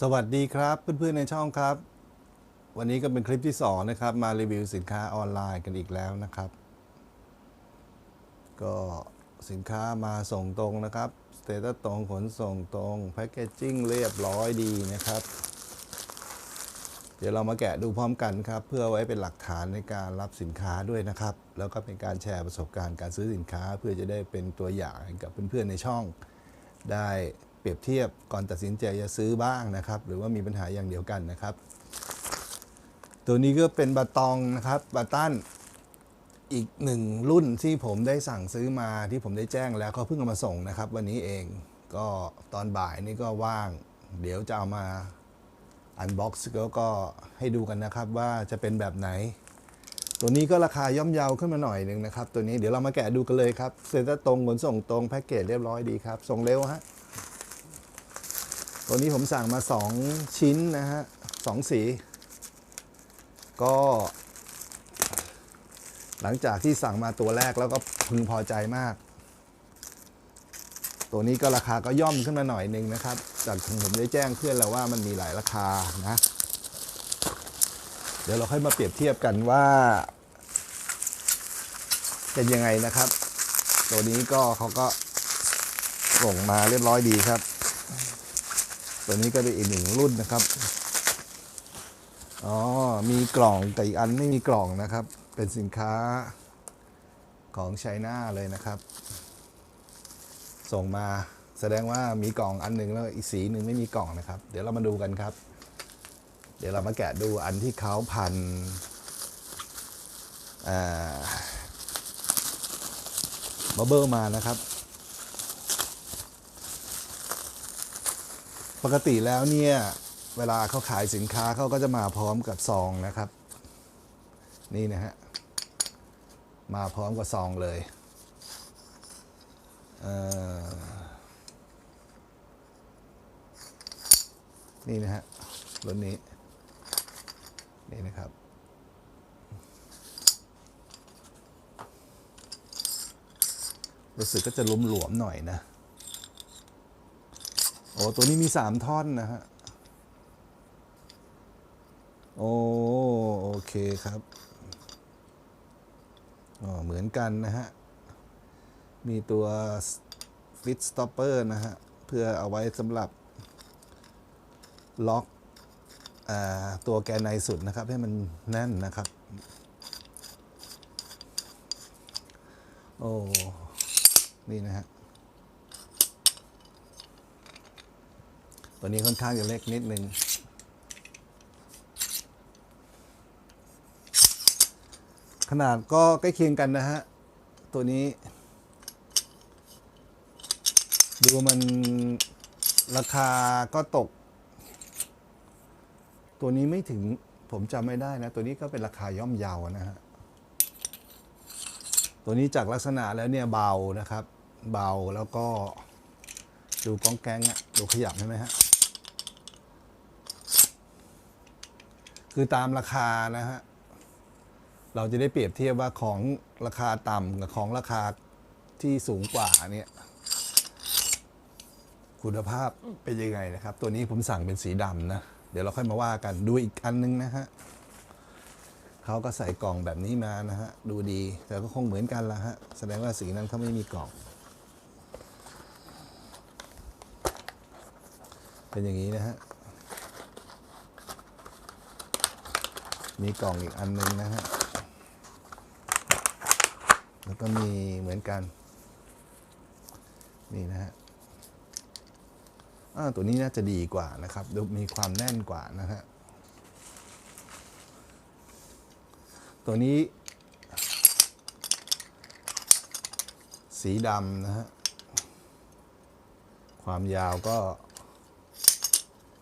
สวัสดีครับเพื่อนๆในช่องครับ วันนี้ก็เป็นคลิปที่ 2 นะครับ มารีวิวสินค้าออนไลน์กันอีกแล้วนะครับ ก็สินค้ามาส่งตรงนะครับสเตตัสตรงขนส่งตรงแพคเกจจิ้งเรียบร้อยดีนะครับ เดี๋ยวเรามาแกะดูพร้อมกันครับ เพื่อไว้เป็นหลักฐานในการรับสินค้าด้วยนะครับ แล้วก็เป็นการแชร์ประสบการณ์การซื้อสินค้า เพื่อจะได้เป็นตัวอย่างกับเพื่อนๆในช่องได้ เปรียบเทียบก่อนตัดสินใจจะซื้อบ้างนะครับ หรือว่ามีปัญหาอย่างเดียวกันนะครับ ตัวนี้ก็เป็นบาตองนะครับบาตันอีกหนึ่งรุ่นที่ผมได้สั่งซื้อมาที่ผมได้แจ้งแล้วเขาเพิ่งเอามาส่งนะครับ วันนี้เองก็ตอนบ่ายนี่ก็ว่าง เดี๋ยวจะเอามาอันบ็อกซ์แล้วก็ให้ดูกันนะครับว่าจะเป็นแบบไหน ตัวนี้ก็ราคาย่อมเยาขึ้นมาหน่อยหนึ่งนะครับ ตัวนี้เดี๋ยวเรามาแกะดูกันเลยครับเซ็นเตอร์ตรงขนส่งตรงแพ็กเกจเรียบร้อยดีครับส่งเร็วฮะ ตัวนี้ผมสั่งมา 2 ชิ้นนะฮะสองสี ก็ หลังจากที่สั่งมาตัวแรกแล้วก็พึงพอใจมาก ตัวนี้ก็ราคาก็ย่อมขึ้นมาหน่อยหนึ่งนะครับ จากที่ผมได้แจ้งเพื่อนแล้วว่ามันมีหลายราคานะ เดี๋ยวเราค่อยมาเปรียบเทียบกันว่าเป็นยังไงนะครับ ตัวนี้ก็เขาก็ส่งมาเรียบร้อยดีครับ ตัวนี้ก็เป็นอีกหนึ่งรุ่นนะครับ อ๋อ มีกล่องแต่อีกอันไม่มีกล่องนะครับ เป็นสินค้าของไชน่าเลยนะครับ ส่งมาแสดงว่ามีกล่องอันหนึ่งแล้วอีกสีหนึ่งไม่มีกล่องนะครับ เดี๋ยวเรามาดูกันครับ เดี๋ยวเรามาแกะดูอันที่เขาพันบับเบิลมานะครับ ปกติแล้วเนี่ยเวลาเขาขายสินค้าเขาก็จะมาพร้อมกับซองนะครับ นี่นะฮะมาพร้อมกับซองเลยเนี่นะฮะรถนี้ นี่นะครับ รู้สึกก็จะลุมหลวมๆหน่อยนะ โอ้ตัวนี้มีสามท่อนนะฮะ โอ้โอเคครับอ๋อเหมือนกันนะฮะ มีตัวฟิตสต็อปเปอร์นะฮะ เพื่อเอาไว้สำหรับ ล็อกตัวแกนในสุดนะครับ ให้มันแน่นนะครับ โอ้ นี่นะฮะ ตัวนี้ค่อนข้างจะเล็กนิดนึง ขนาดก็ใกล้เคียงกันนะฮะ ตัวนี้ ดูมันราคาก็ตก ตัวนี้ไม่ถึงผมจำไม่ได้นะ ตัวนี้ก็เป็นราคาย่อมเยาวนะฮะ ตัวนี้จากลักษณะแล้วเนี่ยเบานะครับ เบาแล้วก็ดูก้องแกงอะดูขยับใช่ไหมฮะ คือตามราคานะฮะ เราจะได้เปรียบเทียบว่าของราคาต่ำกับของราคาที่สูงกว่าเนี่ย คุณภาพเป็นยังไงนะครับ ตัวนี้ผมสั่งเป็นสีดำนะ เดี๋ยวเราค่อยมาว่ากันดูอีกอันนึงนะฮะเขาก็ใส่กล่องแบบนี้มานะฮะ ดูดี แต่ก็คงเหมือนกันละฮะ แสดงว่าสีนั้นเขาไม่มีกล่อง เป็นอย่างนี้นะฮะ มีกล่องอีกอันนึงนะฮะ แล้วก็มีเหมือนกัน นี่นะฮะตัวนี้น่าจะดีกว่านะครับ ดูมีความแน่นกว่านะฮะ ตัวนี้ สีดำนะฮะ ความยาวก็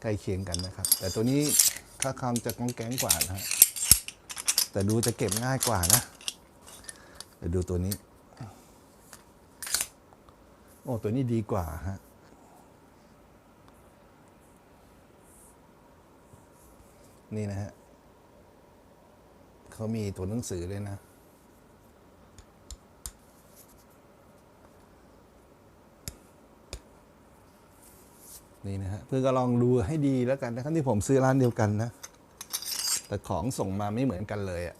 ใกล้เคียงกันนะครับ แต่ตัวนี้ค่าคำจะกองแก๊งกว่านะฮะ แต่ดูจะเก็บง่ายกว่านะเดี๋ยวดูตัวนี้ โอ้ ตัวนี้ดีกว่าฮะนี่นะฮะเขามีตัวหนังสือด้วยนะนนี่นะฮะเพื่อนก็ลองดูให้ดีแล้วกันนะครับที่ผมซื้อร้านเดียวกันนะ แต่ของส่งมาไม่เหมือนกันเลยอะ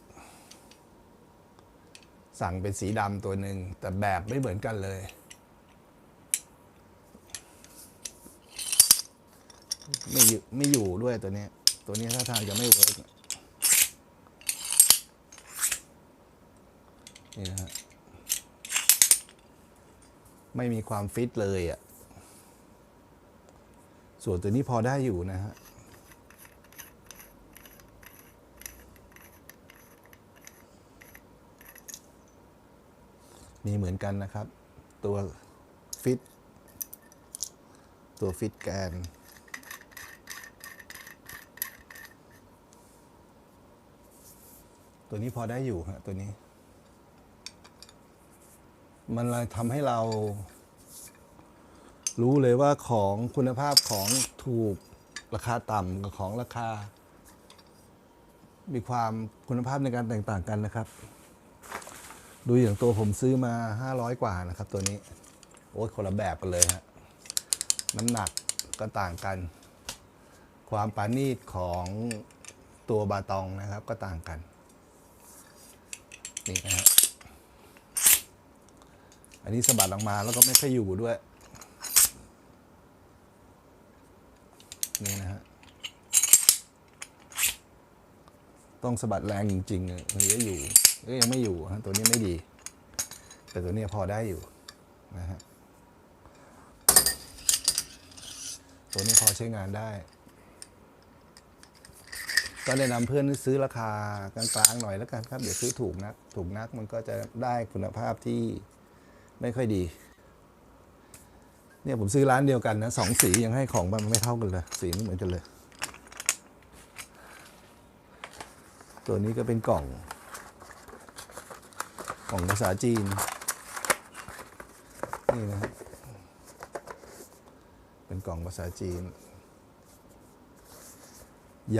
สั่งเป็นสีดำตัวหนึ่งแต่แบบไม่เหมือนกันเลย ไม่อยู่ไม่อยู่ด้วยตัวนี้ ตัวนี้ถ้าทางจะไม่เวิร์กนี่นะฮะไม่มีความฟิตเลยอะ่ะ ส่วนตัวนี้พอได้อยู่นะฮะ มีเหมือนกันนะครับ ตัวฟิตตัวฟิตแกนตัวนี้พอได้อยู่ฮะตัวนี้ มันเลยทำให้เรา รู้เลยว่าของคุณภาพของถูกราคาต่ำกับของราคา มีความคุณภาพในการแตกต่างกันนะครับ ดูอย่างตัวผมซื้อมา 500 กว่านะครับ ตัวนี้ โอ้ยคนละแบบกันเลยฮะน้ำหนักก็ต่างกัน ความปาณีตของตัวบาตองนะครับก็ต่างกัน นี่นะฮะอันนี้สะบัดออกมาแล้วก็ไม่ค่อยอยู่ด้วย นี่นะฮะต้องสะบัดแรงจริงๆอะถึงจะอยู่ ก็ยังไม่อยู่ฮะตัวนี้ไม่ดี แต่ตัวนี้พอได้อยู่นะฮะตัวนี้พอใช้งานได้ ก็แนะนำเพื่อนซื้อราคากลางๆหน่อยแล้วกันครับเดี๋ยวซื้อถูกนัก ถูกนักมันก็จะได้คุณภาพที่ไม่ค่อยดีเนี่ยผมซื้อร้านเดียวกันนะสองสียังให้ของมันไม่เท่ากันเลย สีไม่เหมือนกันเลย ตัวนี้ก็เป็นกล่อง กล่องภาษาจีน นี่นะเป็นกล่องภาษาจีน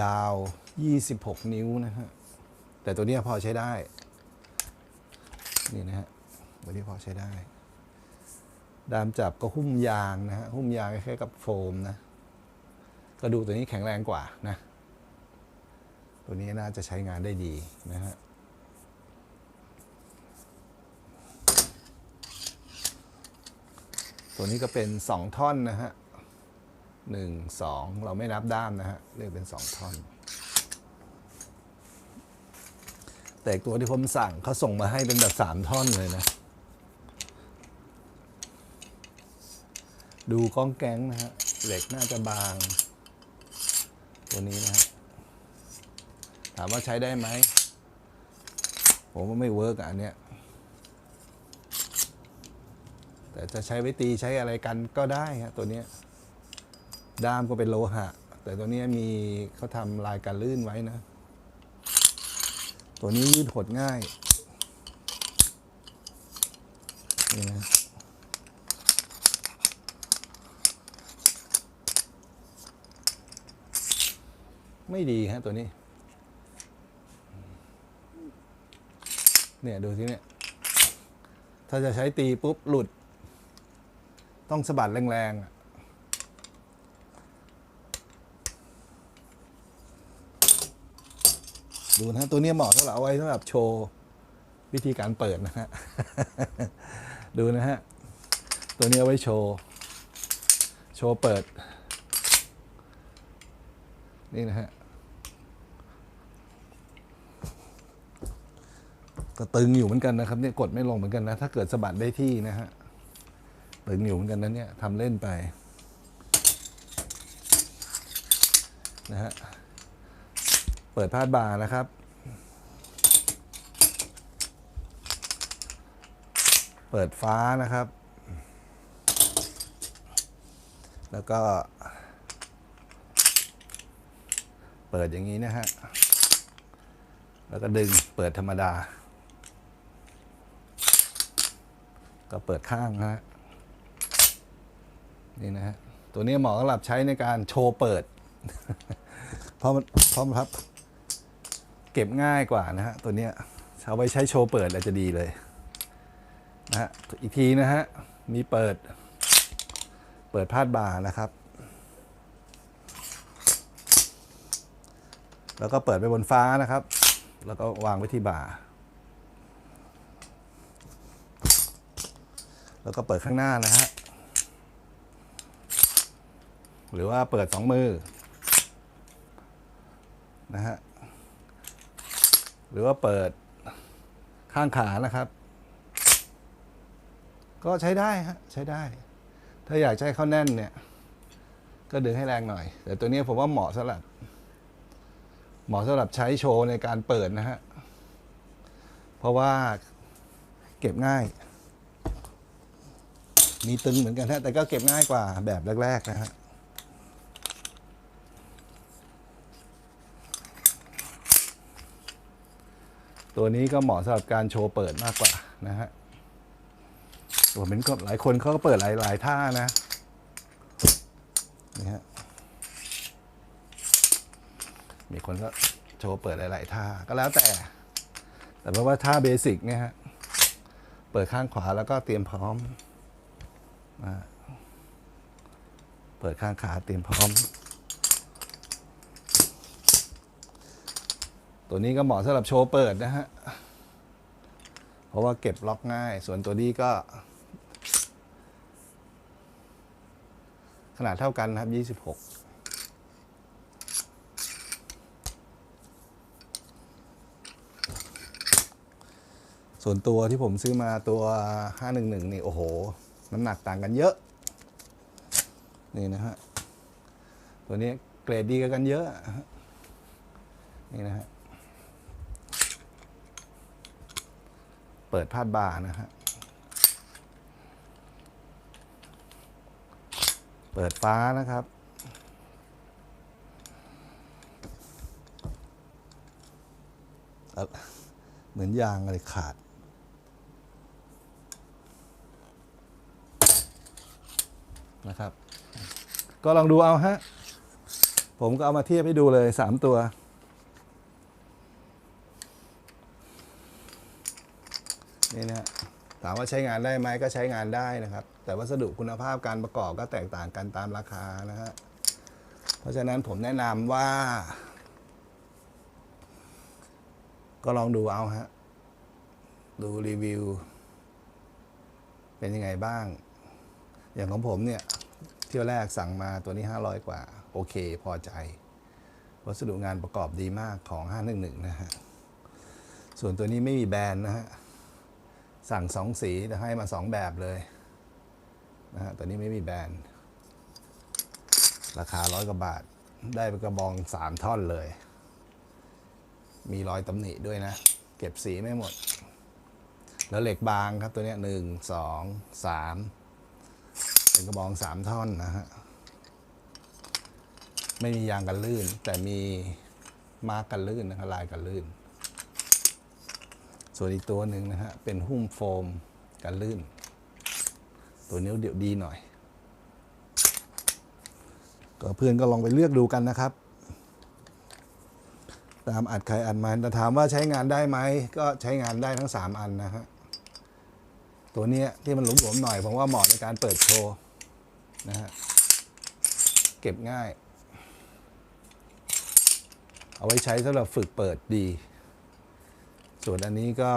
ยาว 26 นิ้วนะฮะ แต่ตัวนี้พอใช้ได้ นี่นะฮะ ตัวนี้พอใช้ได้ ดามจับก็หุ้มยางนะฮะ หุ้มยางคล้ายกับโฟมนะ กระดูกตัวนี้แข็งแรงกว่านะ ตัวนี้น่าจะใช้งานได้ดีนะฮะ ตัวนี้ก็เป็น 2 ท่อนนะฮะหนึ่งสองเราไม่นับด้ามนะฮะเรียกเป็น 2 ท่อน แต่ตัวที่ผมสั่งเขาส่งมาให้เป็นแบบ 3 ท่อนเลยนะ ดูก้องแก๊งนะฮะ เหล็กน่าจะบาง ตัวนี้นะฮะ ถามว่าใช้ได้ไหม ผมว่าไม่เวิร์กอะอันเนี้ย แต่จะใช้ไว้ตีใช้อะไรกันก็ได้ฮะตัวนี้ด้ามก็เป็นโลหะ แต่ตัวนี้มีเขาทำลายการลื่นไว้นะ ตัวนี้ยืดหดง่ายนี่นะไม่ดีฮะตัวนี้ เนี่ย ดูที่เนี่ย ถ้าจะใช้ตีปุ๊บ หลุด ต้องสะบัดแรงๆดูนะฮะตัวนี้เหมาะสำหรับเอาไว้สำหรับโชว์วิธีการเปิดนะฮะ ดูนะฮะ ตัวนี้เอาไว้โชว์ โชว์เปิด นี่นะฮะ ก็ตึงอยู่เหมือนกันนะครับเนี่ยกดไม่ลงเหมือนกันนะ ถ้าเกิดสะบัดได้ที่นะฮะ ตึงอยู่เหมือนกันนะเนี่ยทำเล่นไปนะฮะเปิดพาดบ่านะครับ เปิดฟ้านะครับ แล้วก็ เปิดอย่างนี้นะฮะแล้วก็ดึงเปิดธรรมดา ก็เปิดข้างนะฮะ นี่นะฮะตัวนี้หมอสำหรับใช้ในการโชว์เปิด เพราะมันเพราะมันพับเก็บง่ายกว่านะฮะตัวเนี้ยเอาไว้ใช้โชว์เปิดอาจจะดีเลยนะฮะอีกทีนะฮะมีเปิด เปิดพาดบาร์นะครับ แล้วก็เปิดไปบนฟ้านะครับ แล้วก็วางไว้ที่าร์แล้วก็เปิดข้างหน้านะฮะ หรือว่าเปิดสองมือนะฮะหรือว่าเปิดข้างขานะครับ ก็ใช้ได้ฮะใช้ได้ ถ้าอยากให้เขาแน่นเนี่ย ก็ดึงให้แรงหน่อย แต่ตัวนี้ผมว่าเหมาะสำหรับเหมาะสำหรับใช้โชว์ในการเปิดนะฮะ เพราะว่าเก็บง่าย มีตึงเหมือนกันฮะแต่ก็เก็บง่ายกว่าแบบแรก ๆ นะฮะ ตัวนี้ก็เหมาะสำหรับการโชว์เปิดมากกว่านะฮะผมเป็นก็หลายคนเขาก็เปิดหลายหลายท่านะนี่ฮะมีคนก็โชว์เปิดหลาย ๆ ท่าก็แล้วแต่ แต่เพราะว่าท่าเบสิกเนี่ยฮะเปิดข้างขวาแล้วก็เตรียมพร้อมเปิดข้างขาเตรียมพร้อม ตัวนี้ก็เหมาะสำหรับโชว์เปิดนะฮะ เพราะว่าเก็บล็อกง่าย ส่วนตัวนี้ก็ ขนาดเท่ากันนะครับ 26ส่วนตัวที่ผมซื้อมาตัว 511 นี่ โอ้โห น้ำหนักต่างกันเยอะ นี่นะฮะ ตัวนี้เกรดดีกันเยอะ นี่นะฮะ เปิดพาดบ่านะฮะ เปิดฟ้านะครับ เหมือนยางอะไรขาด นะครับ ก็ลองดูเอาฮะ ผมก็เอามาเทียบให้ดูเลยสามตัว นี่นะฮะ ถามว่าใช้งานได้ไหมก็ใช้งานได้นะครับ แต่วัสดุคุณภาพการประกอบก็แตกต่างกันตามราคานะฮะเพราะฉะนั้นผมแนะนำว่า ก็ลองดูเอาฮะดูรีวิว เป็นยังไงบ้าง อย่างของผมเนี่ยเที่ยวแรกสั่งมาตัวนี้ 500 กว่า โอเค พอใจ วัสดุงานประกอบดีมากของ 511 นะฮะ ส่วนตัวนี้ไม่มีแบรนด์นะฮะ สั่งสองสีแต่ให้มาสองแบบเลยนะฮะตัวนี้ไม่มีแบรนด์ ราคาร้อยกว่าบาท ได้เป็นกระบองสามท่อนเลย มีรอยตำหนิด้วยนะ เก็บสีไม่หมด แล้วเหล็กบางครับตัวนี้หนึ่งสองสามเป็นกระบองสามท่อนนะฮะ ไม่มียางกันลื่น แต่มีมาร์กกันลื่นนะครับลายกันลื่น ส่วนอีกตัวหนึ่งนะฮะ เป็นหุ้มโฟมกันลื่น ตัวนี้วเดี๋ยวดีหน่อย ก็เพื่อนก็ลองไปเลือกดูกันนะครับ ตามอัดใครอัดมันแต่ถามว่าใช้งานได้ไหม ก็ใช้งานได้ทั้ง 3 อันนะฮะ ตัวเนี้ยที่มันหลวมๆหน่อยผมว่าเหมาะในการเปิดโชว์นะฮะ เก็บง่าย เอาไว้ใช้สำหรับฝึกเปิดดี ส่วนอันนี้ก็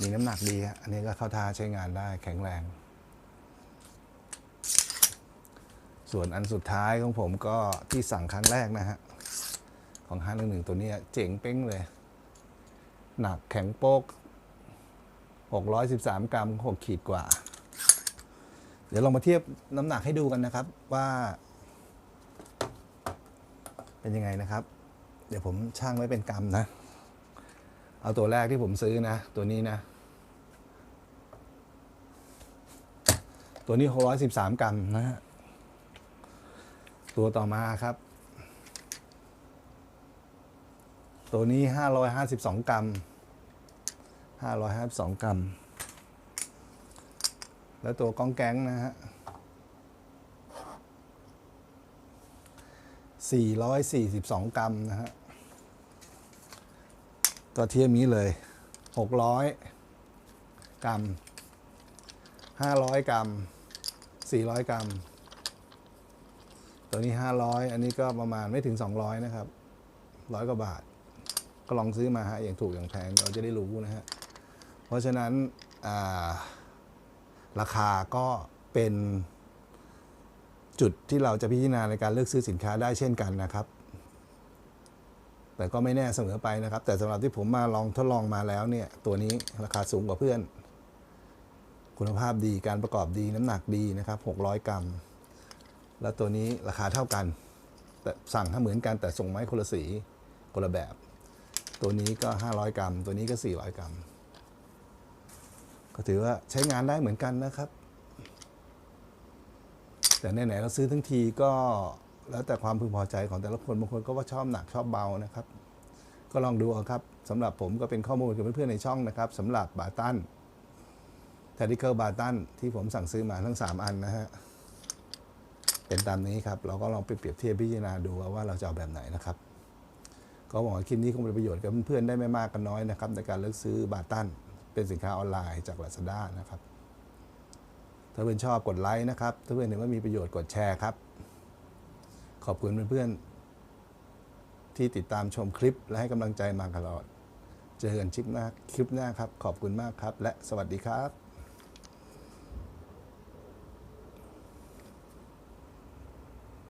มีน้ำหนักดีฮะอันนี้ก็เข้าท่าใช้งานได้แข็งแรง ส่วนอันสุดท้ายของผมก็ที่สั่งครั้งแรกนะฮะ ของห้าหนึ่งหนึ่งตัวนี้เจ๋งเป้งเลย หนักแข็งโป๊ก 613 กรัม 6 ขีดกว่า เดี๋ยวลองมาเทียบน้ำหนักให้ดูกันนะครับว่า เป็นยังไงนะครับ เดี๋ยวผมช่างไว้เป็นกรัมนะ เอาตัวแรกที่ผมซื้อนะ ตัวนี้นะ ตัวนี้613กรัมนะฮะ ตัวต่อมาครับ ตัวนี้552กรัม552กรัม แล้วตัวก้องแก๊งนะฮะ442 กรัมนะฮะ ก็เทียบนี้เลย 600 กรัม 500 กรัม 400 กรัม ตัวนี้ 500 อันนี้ก็ประมาณไม่ถึง 200 นะครับ ร้อยกว่าบาท ก็ลองซื้อมาฮะอย่างถูกอย่างแพงเราจะได้รู้นะฮะ เพราะฉะนั้นาราคาก็เป็นจุดที่เราจะพิจารณาในการเลือกซื้อสินค้าได้เช่นกันนะครับ แต่ก็ไม่แน่เสมอไปนะครับ แต่สำหรับที่ผมมาลองทดลองมาแล้วเนี่ย ตัวนี้ราคาสูงกว่าเพื่อน คุณภาพดีการประกอบดีน้ำหนักดีนะครับ 600 กรัม แล้วตัวนี้ราคาเท่ากัน แต่สั่งถ้าเหมือนกันแต่ส่งไม้คนละสีคนละแบบ ตัวนี้ก็ 500 กรัม ตัวนี้ก็ 400 กรัม ก็ถือว่าใช้งานได้เหมือนกันนะครับ แต่ไหนๆเราซื้อทั้งทีก็ แล้วแต่ความพึงพอใจของแต่ละคนบางคนก็ว่าชอบหนักชอบเบานะครับ ก็ลองดูเอาครับสำหรับผมก็เป็นข้อมูลกับเพื่อนๆในช่องนะครับสำหรับบาตันแทดิเคิลบาตันที่ผมสั่งซื้อมาทั้ง 3 อันนะฮะเป็นตามนี้ครับ เราก็ลองไปเปรียบเทียบพิจารณาดูว่าเราจะเอาแบบไหนนะครับ ก็หวังว่าคลิปนี้คงเป็นประโยชน์กับเพื่อนๆได้ไม่มากก็น้อยนะครับในการเลือกซื้อบาตันเป็นสินค้าออนไลน์จาก Lazada นะครับถ้าเพื่อนชอบกดไลค์นะครับ ถ้าเพื่อนเห็นว่ามีประโยชน์กดแชร์ครับ ขอบคุณเพื่อนๆที่ติดตามชมคลิปและให้กำลังใจมาตลอด เจอกันคลิปหน้าคลิปหน้าครับ ขอบคุณมากครับ และสวัสดีครับ